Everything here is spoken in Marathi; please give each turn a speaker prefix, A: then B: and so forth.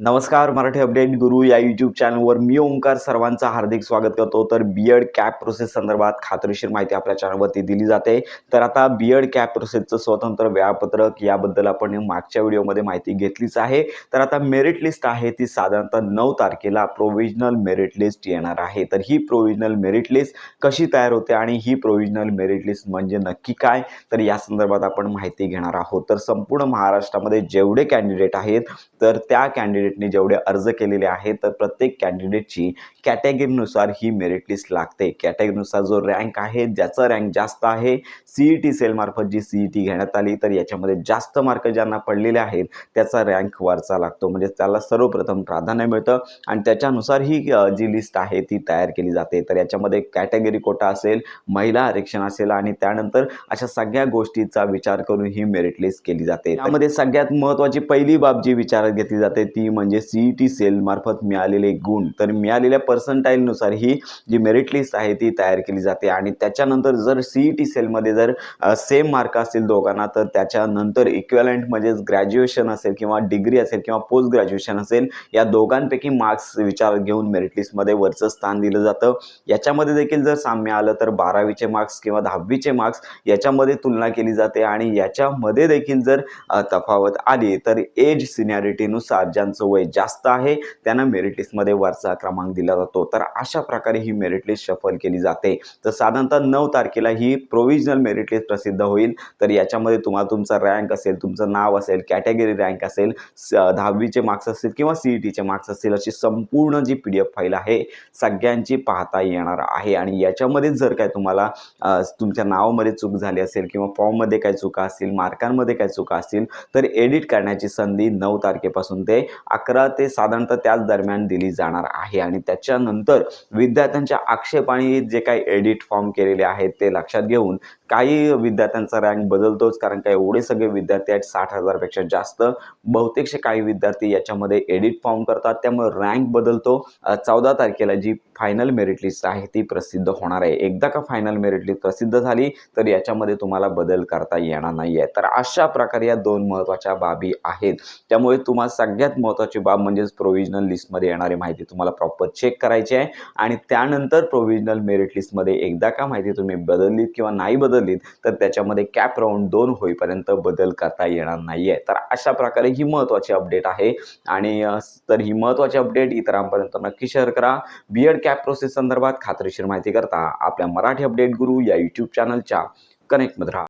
A: नमस्कार मराठी अपडेट गुरु या यूट्यूब चॅनलवर मी ओंकार सर्वांचं हार्दिक स्वागत करतो. तर बीएड कॅप प्रोसेस संदर्भात खात्रीशीर माहिती आपल्या चॅनलवरती दिली जाते. तर आता बीएड कॅप प्रोसेसचं स्वतंत्र वेळापत्रक याबद्दल आपण मागच्या व्हिडिओमध्ये माहिती घेतलीच आहे. तर आता मेरिट लिस्ट आहे ती साधारणतः नऊ तारखेला प्रोव्हिजनल मेरिट लिस्ट येणार आहे. तर ही प्रोव्हिजनल मेरिट लिस्ट कशी तयार होते आणि ही प्रोव्हिजनल मेरिट लिस्ट म्हणजे नक्की काय? तर या संदर्भात आपण माहिती घेणार आहोत. तर संपूर्ण महाराष्ट्रामध्ये जेवढे कॅन्डिडेट आहेत तर त्या कॅन्डिडेटनी जेवढे अर्ज केलेले आहेत तर प्रत्येक कॅन्डिडेटची कॅटेगरीनुसार ही मेरिट लिस्ट लागते. कॅटेगरीनुसार जो रँक आहे ज्याचा रँक जास्त आहे सी ई टी सेलमार्फत जी सी ई टी घेण्यात आली तर याच्यामध्ये जास्त मार्क ज्यांना पडलेले आहेत त्याचा रँक वरचा लागतो. म्हणजे त्याला सर्वप्रथम प्राधान्य मिळतं आणि त्याच्यानुसार ही जी लिस्ट आहे ती तयार केली जाते. तर याच्यामध्ये कॅटेगरी कोटा असेल महिला आरक्षण असेल आणि त्यानंतर अशा सगळ्या गोष्टीचा विचार करून ही मेरिट लिस्ट केली जाते. त्यामध्ये सगळ्यात महत्त्वाची पहिली बाब जी विचारात घेतली जाते ती म्हणजे सीई टी सेल मार्फत मिळालेले गुण. तर मिळालेल्या पर्संटाईलनुसार ही जी मेरिट लिस्ट आहे ती तयार केली जाते. आणि त्याच्यानंतर जर सीई टी सेलमध्ये जर सेम मार्क असतील दोघांना तर त्याच्यानंतर इक्वेलंट म्हणजेच ग्रॅज्युएशन असेल किंवा डिग्री असेल किंवा पोस्ट ग्रॅज्युएशन असेल या दोघांपैकी मार्क्स विचार घेऊन मेरिट लिस्टमध्ये वरचं स्थान दिलं जातं. याच्यामध्ये देखील जर साम्य आलं तर बारावीचे मार्क्स किंवा दहावीचे मार्क्स याच्यामध्ये तुलना केली जाते. आणि याच्यामध्ये देखील जर तफावत आली तर एज सिनियरिटीनुसार ज्यांचं वय जास्त आहे त्यांना मेरिट लिस्टमध्ये वरचा क्रमांक दिला जातो. तर अशा प्रकारे ही मेरिट लिस्ट शफल केली जाते. तर साधारणतः नऊ तारखेला ही प्रोव्हिजनल मेरिट लिस्ट प्रसिद्ध होईल. तर याच्यामध्ये तुम्हाला तुमचा रँक असेल तुमचं नाव असेल कॅटेगरी रँक असेल स- दहावीचे मार्क्स असतील किंवा सी ई टीचे मार्क्स असतील अशी संपूर्ण G P D F file आहे सगळ्यांची पाहता येणार आहे. आणि याच्यामध्ये जर काय तुम्हाला तुमच्या नावामध्ये चूक झाली असेल किंवा फॉर्ममध्ये काय चुका असतील मार्कांमध्ये काय चुका असतील तर एडिट करण्याची संधी नऊ तारखेपासून ते अकरा ते साधारणतः त्याच दरम्यान दिली जाणार आहे. आणि त्याच्यानंतर विद्यार्थ्यांच्या आक्षेपाने जे काही एडिट फॉर्म केलेले आहेत ते लक्षात घेऊन काही विद्यार्थ्यांचा रँक बदलतोच. कारण का एवढे सगळे विद्यार्थी आहेत साठ हजारपेक्षा जास्त. बहुतेकशे काही विद्यार्थी याच्यामध्ये एडिट फॉर्म करतात. त्यामुळे रँक बदलतो. चौदा तारखेला जी फायनल मेरिट लिस्ट आहे ती प्रसिद्ध होणार आहे. एकदा का फायनल मेरिट लिस्ट प्रसिद्ध झाली तर याच्यामध्ये तुम्हाला बदल करता येणार नाही आहे तर अशा प्रकारे या दोन महत्त्वाच्या बाबी आहेत. त्यामुळे तुम्हाला सगळ्यात महत्त्वाची बाब म्हणजेच प्रोव्हिजनल लिस्टमध्ये येणारी माहिती तुम्हाला प्रॉपर चेक करायची आहे. आणि त्यानंतर प्रोव्हिजनल मेरिट लिस्टमध्ये एकदा का माहिती तुम्ही बदललीत किंवा नाही बदललीत तर त्याच्यामध्ये कॅप राऊंड दोन होईपर्यंत बदल करता येणार नाही आहे तर अशा प्रकारे ही महत्त्वाची अपडेट आहे. आणि तर ही महत्त्वाची अपडेट इतरांपर्यंत नक्की शेअर करा. बी एड कॅप प्रोसेस संदर्भात खात्रीशीर माहिती करता आपल्या मराठी अपडेट गुरु या यूट्यूब चॅनलच्या कनेक्टमध्ये राहा.